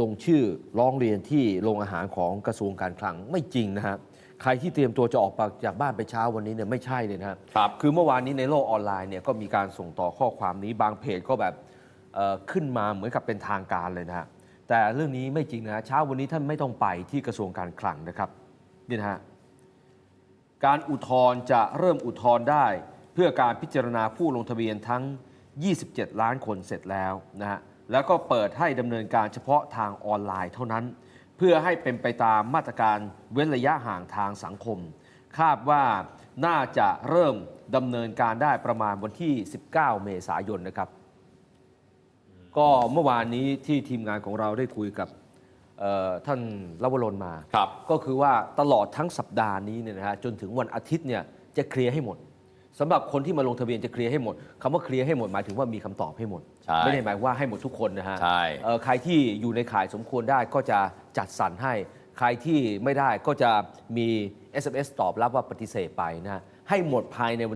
ลงชื่อร้องเรียนที่โรงอาหารของกระทรวงการคลังไม่จริงนะฮะใครที่เตรียมตัวจะออกจากบ้านไปเช้าวันนี้เนี่ยไม่ใช่เลยนะฮะครับคือเมื่อวานนี้ในโลกออนไลน์เนี่ยก็มีการส่งต่อข้อความนี้บางเพจก็แบบเอ่อขึ้นมาเหมือนกับเป็นทางการเลยนะฮะแต่เรื่องนี้ไม่จริงนะฮะเช้าวันนี้ท่านไม่ต้องไปที่กระทรวงการคลังนะครับนี่นะฮะการอุทธรณ์จะเริ่มอุทธรณ์ได้ เพื่อการพิจารณาผู้ลงทะเบียนทั้ง 27 ล้านคนเสร็จแล้วนะฮะแล้วก็เปิดให้ดำเนินการเฉพาะทางออนไลน์เท่านั้น เพื่อให้เป็นไปตามมาตรการเว้นระยะห่างทางสังคม คาดว่าน่าจะเริ่มดำเนินการได้ประมาณวันที่ 19 เมษายนนะครับ ก็เมื่อวานนี้ที่ทีมงานของเราได้คุยกับเอ่อท่านลวรนมาครับก็คือว่าตลอดทั้งสัปดาห์นี้เนี่ยนะฮะจนถึงวันอาทิตย์เนี่ยจะเคลียร์ให้หมด สำหรับคนที่มาลงทะเบียนจะเคลียร์ให้หมดคำว่าเคลียร์ให้หมดหมายถึงว่ามีคำตอบให้หมด ใช่ไม่ได้หมายว่าให้หมดทุกคนนะฮะใช่ เอ่อใครที่อยู่ในข่ายสมควรได้ก็จะจัดสรรให้ ใครที่ไม่ได้ก็จะมี SMS ตอบรับว่าปฏิเสธไปนะฮะให้หมดภายในวัน